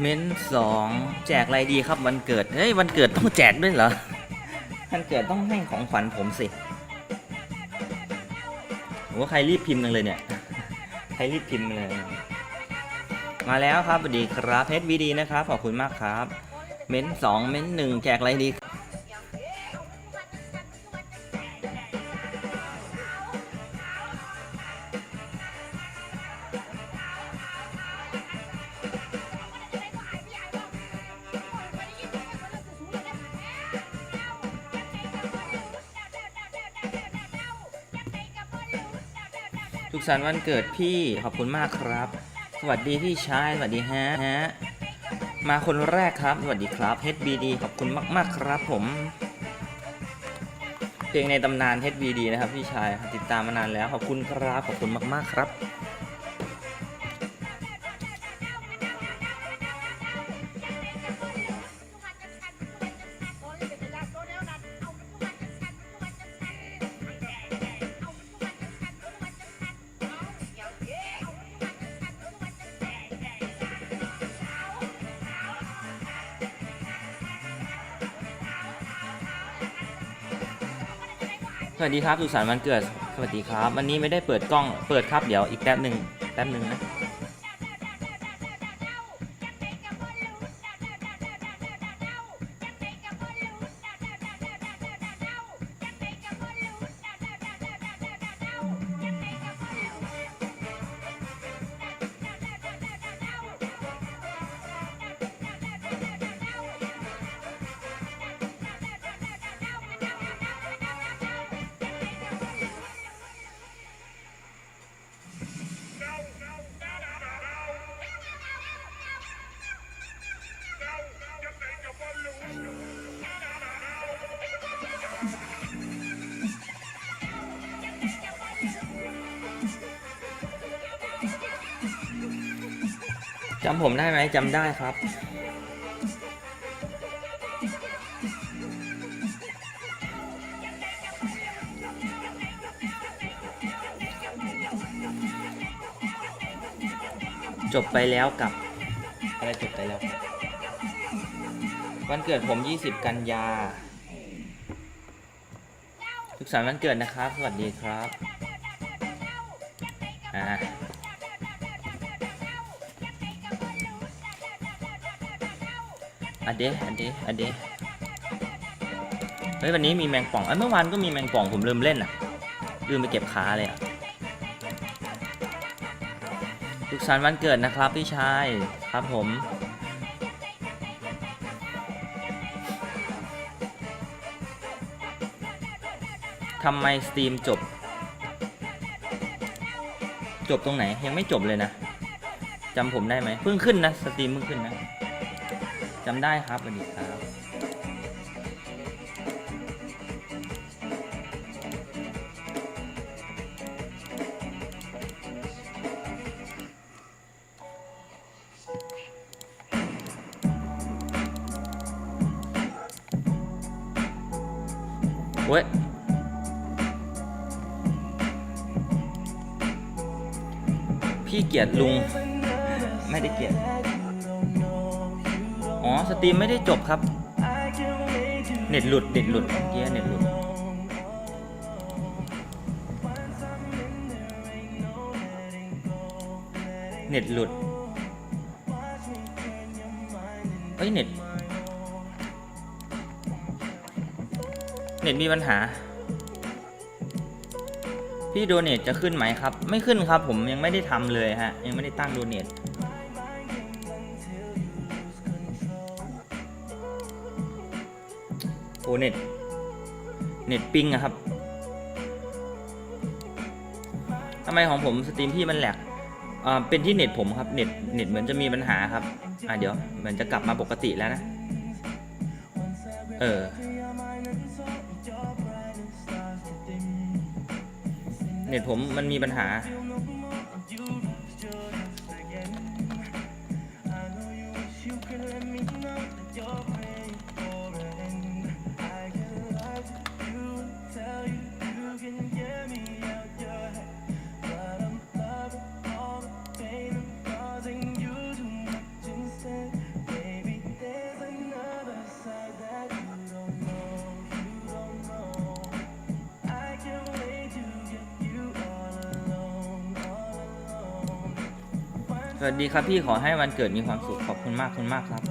เม้นสองแจกอะไรดีครับวันเกิดเฮ้ยวันเกิดต้องแจกด้วยเหรอวันเกิดต้องให้ของขวัญผมสิโอ้ใครรีบพิมพ์กันเลยเนี่ย ใครรีบพิมพ์เลย มาแล้วครับสวัสดีครับเพชรวีดีนะครับ ขอบคุณมากครับ เม้นสองเม้นหนึ่งแจกอะไรดี สุขสันต์วันเกิดพี่ขอบคุณมากครับ สวัสดีพี่ชายสวัสดีฮะฮะมาคนแรกครับ สวัสดีครับ HBD ขอบคุณมากๆครับผม เพลงในตำนาน HBD นะครับพี่ชายติดตามมานานแล้วขอบคุณครับขอบคุณมากๆครับ สวัสดีครับสุสานวันเกิด สวัสดีครับ วันนี้ไม่ได้เปิดกล้อง เปิดครับ เดี๋ยวอีกแป๊บหนึ่งแป๊บหนึ่งนะ จำผมได้ไหมจำได้ครับ จบไปแล้วกับ อะไรจบไปแล้ว วันเกิดผม 20 กันยาสุขสันต์วันเกิดนะครับ สวัสดีครับ อ่า อันเดอันเดอันเดเฮ้ยวันนี้มีแมงป่องเอ้ยเมื่อวานก็มีแมงป่องผมลืมเล่นอะ ลืมไปเก็บขาเลยอะสุขสันต์วันเกิดนะครับพี่ชายครับผมทำไมสตรีมจบ จบตรงไหนยังไม่จบเลยนะจำผมได้ไหมเพิ่งขึ้นนะสตรีมเพิ่งขึ้นนะ จำได้ครับสวัสดีครับเว้ยพี่เกลียดลุง ไม่ได้เกลียด สตรีมไม่ได้จบครับ เน็ตหลุด เน็ตหลุดเมื่อกี้เน็ตหลุด เน็ตหลุดเฮ้ยเน็ต เน็ตมีปัญหา พี่โดเนทจะขึ้นไหมครับ ไม่ขึ้นครับ ผมยังไม่ได้ทำเลยฮะ ยังไม่ได้ตั้งโดเนท โอเน็ตเน็ตปิงอะครับทำไมของผมสตรีมพี่มันแหลกอ่าเป็นที่เน็ตผมครับเน็ตเน็ตเหมือนจะมีปัญหาครับอ่าเดี๋ยวเหมือนจะกลับมาปกติแล้วนะ เออเน็ตผมมันมีปัญหา สวัสดีครับพี่ขอให้วันเกิดมีความสุขขอบคุณมากคุณมากครับ